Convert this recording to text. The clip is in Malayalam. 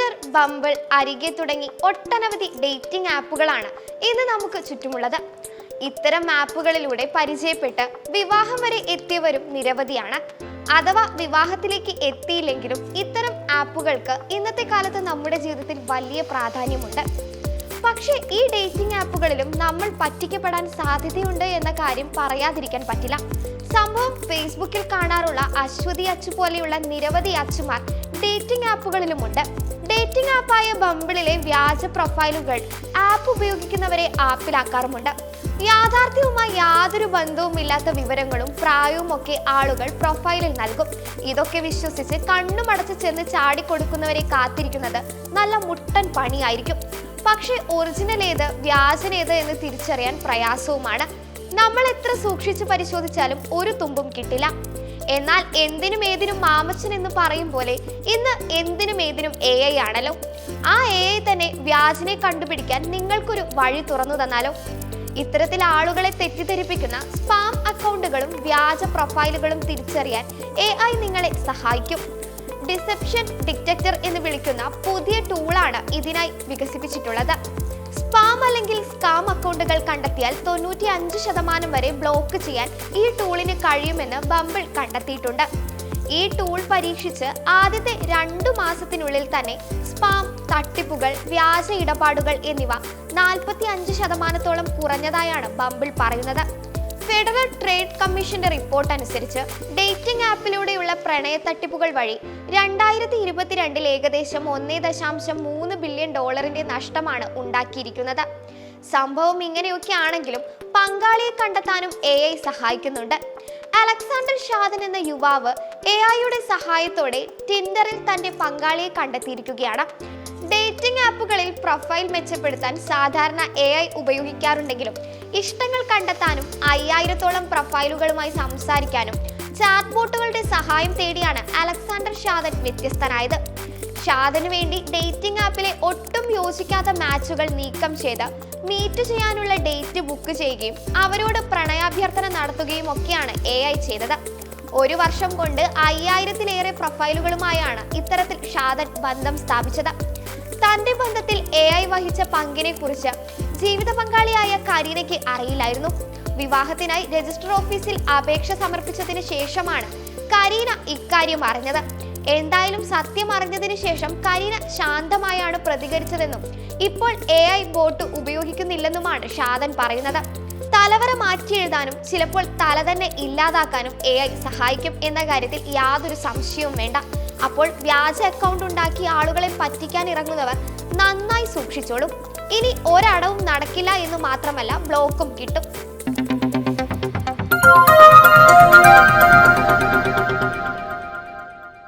ടിൻഡർ ബമ്പിൾ അരികെ തുടങ്ങി ഒട്ടനവധി ഡേറ്റിംഗ് ആപ്പുകളാണ് ഇന്ന് നമുക്ക് ചുറ്റുമുള്ളത്. ഇത്തരം ആപ്പുകളിലൂടെ പരിചയപ്പെട്ട് വിവാഹം വരെ എത്തിയവരും നിരവധിയാണ്. അഥവാ വിവാഹത്തിലേക്ക് എത്തിയില്ലെങ്കിലും ഇത്തരം ആപ്പുകൾക്ക് ഇന്നത്തെ കാലത്ത് നമ്മുടെ ജീവിതത്തിൽ വലിയ പ്രാധാന്യമുണ്ട്. പക്ഷേ ഈ ഡേറ്റിംഗ് ആപ്പുകളിലും നമ്മൾ പറ്റിക്കപ്പെടാൻ സാധ്യതയുണ്ട് എന്ന കാര്യം പറയാതിരിക്കാൻ പറ്റില്ല. സംഭവം ഫേസ്ബുക്കിൽ കാണാറുള്ള അശ്വതി അച്ചു പോലെയുള്ള നിരവധി അച്ചുമാർ ഡേറ്റിംഗ് ആപ്പുകളിലുമുണ്ട്. ഡേറ്റിംഗ് ആപ്പായ ബംബിളിലെ വ്യാജ പ്രൊഫൈലുകൾ ആപ്പ് ഉപയോഗിക്കുന്നവരെ ആപ്പിലാക്കാറുമുണ്ട്. യാഥാർത്ഥ്യവുമായി യാതൊരു ബന്ധവുമില്ലാത്ത വിവരങ്ങളും പ്രായവും ഒക്കെ ആളുകൾ പ്രൊഫൈലിൽ നൽകും. ഇതൊക്കെ വിശ്വസിച്ച് കണ്ണുമടച്ച് ചെന്ന് ചാടിക്കൊടുക്കുന്നവരെ കാത്തിരിക്കുന്നത് നല്ല മുട്ടൻ പണിയായിരിക്കും. പക്ഷേ ഒറിജിനൽ ഏത് വ്യാജനേത് എന്ന് തിരിച്ചറിയാൻ പ്രയാസവുമാണ്. നമ്മൾ എത്ര സൂക്ഷിച്ചു പരിശോധിച്ചാലും ഒരു തുമ്പും കിട്ടില്ല. എന്നാൽ എന്തിനും ഏതിനും മാമച്ചൻ എന്ന് പറയും പോലെ ഇന്ന് എന്തിനും ഏതിനും എ ഐ ആണല്ലോ. ആ എ ഐ തന്നെ വ്യാജനെ കണ്ടുപിടിക്കാൻ നിങ്ങൾക്കൊരു വഴി തുറന്നു തന്നാലോ? ഇത്തരത്തിൽ ആളുകളെ തെറ്റിദ്ധരിപ്പിക്കുന്ന സ്പാം അക്കൗണ്ടുകളും വ്യാജ പ്രൊഫൈലുകളും തിരിച്ചറിയാൻ എ നിങ്ങളെ സഹായിക്കും. ഡിസെപ്ഷൻ ഡിറ്റക്ടർ എന്ന് വിളിക്കുന്ന പുതിയ ടൂളാണ് ഇതിനായി വികസിപ്പിച്ചിട്ടുള്ളത്. സ്പാം അല്ലെങ്കിൽ സ്കാം അക്കൗണ്ടുകൾ കണ്ടെത്തിയാൽ തൊണ്ണൂറ്റി അഞ്ച് ശതമാനം വരെ ബ്ലോക്ക് ചെയ്യാൻ ഈ ടൂളിന് കഴിയുമെന്ന് ബമ്പിൾ കണ്ടെത്തിയിട്ടുണ്ട്. ഈ ടൂൾ പരീക്ഷിച്ച് ആദ്യത്തെ രണ്ടു മാസത്തിനുള്ളിൽ തന്നെ സ്പാം തട്ടിപ്പുകൾ വ്യാജ ഇടപാടുകൾ എന്നിവ നാൽപ്പത്തി അഞ്ച് ശതമാനത്തോളം കുറഞ്ഞതായാണ് ബമ്പിൾ പറയുന്നത്. ഫെഡറൽ ട്രേഡ് കമ്മീഷന്റെ റിപ്പോർട്ട് അനുസരിച്ച് ഡേറ്റിംഗ് ആപ്പിലൂടെയുള്ള പ്രണയ തട്ടിപ്പുകൾ വഴി രണ്ടായിരത്തി ഇരുപത്തിരണ്ടിൽ ഏകദേശം ഒന്നേ ദശാംശം മൂന്ന് ബില്യൺ ഡോളറിന്റെ നഷ്ടമാണ് ഉണ്ടാക്കിയിരിക്കുന്നത്. സംഭവം ഇങ്ങനെയൊക്കെ ആണെങ്കിലും പങ്കാളിയെ കണ്ടെത്താനും എ സഹായിക്കുന്നുണ്ട്. അലക്സാണ്ടർ ഷാദൻ എന്ന യുവാവ് എ ഐയുടെ സഹായത്തോടെ ടിൻഡറിൽ തന്റെ പങ്കാളിയെ കണ്ടെത്തിയിരിക്കുകയാണ്. ഡേറ്റിംഗ് ആപ്പുകളിൽ പ്രൊഫൈൽ മെച്ചപ്പെടുത്താൻ സാധാരണ എ ഐ ഉപയോഗിക്കാറുണ്ടെങ്കിലും ഇഷ്ടങ്ങൾ കണ്ടെത്താനും അയ്യായിരത്തോളം പ്രൊഫൈലുകളുമായി സംസാരിക്കാനും ചാറ്റ് ബോട്ടുകളുടെ സഹായം തേടിയാണ് അലക്സാണ്ടർ ഷാദൻ വ്യത്യസ്തനായത്. ഷാദന് വേണ്ടി ഡേറ്റിംഗ് ആപ്പിലെ ഒട്ടും യോജിക്കാത്ത മാച്ചുകൾ നീക്കം ചെയ്ത് മീറ്റ് ചെയ്യാനുള്ള ഡേറ്റ് ബുക്ക് ചെയ്യുകയും അവരോട് പ്രണയാഭ്യർത്ഥന നടത്തുകയും ഒക്കെയാണ് എ ഐ ചെയ്തത്. ഒരു വർഷം കൊണ്ട് അയ്യായിരത്തിലേറെ പ്രൊഫൈലുകളുമായാണ് ഇത്തരത്തിൽ ഷാദൻ ബന്ധം സ്ഥാപിച്ചത്. തന്റെ ബന്ധത്തിൽ എ ഐ വഹിച്ച പങ്കിനെ കുറിച്ച് ജീവിത പങ്കാളിയായ കരീനയ്ക്ക് അറിയില്ലായിരുന്നു. വിവാഹത്തിനായി രജിസ്റ്റർ ഓഫീസിൽ അപേക്ഷ സമർപ്പിച്ചതിന് ശേഷമാണ് കരീന ഇക്കാര്യം അറിഞ്ഞത്. എന്തായാലും സത്യം അറിഞ്ഞതിന് ശേഷം കരീന ശാന്തമായാണ് പ്രതികരിച്ചതെന്നും ഇപ്പോൾ എ ഐ ബോട്ട് ഉപയോഗിക്കുന്നില്ലെന്നുമാണ് ഷാദൻ പറയുന്നത്. തലവറ മാറ്റി എഴുതാനും ചിലപ്പോൾ തല തന്നെ ഇല്ലാതാക്കാനും എ ഐ സഹായിക്കും എന്ന കാര്യത്തിൽ യാതൊരു സംശയവും വേണ്ട. അപ്പോൾ വ്യാജ അക്കൗണ്ട് ഉണ്ടാക്കി ആളുകളെ പറ്റിക്കാൻ ഇറങ്ങുന്നവർ നന്നായി സൂക്ഷിച്ചോളും. ഇനി ഒരടവും നടക്കില്ല എന്ന് മാത്രമല്ല ബ്ലോക്കും കിട്ടും.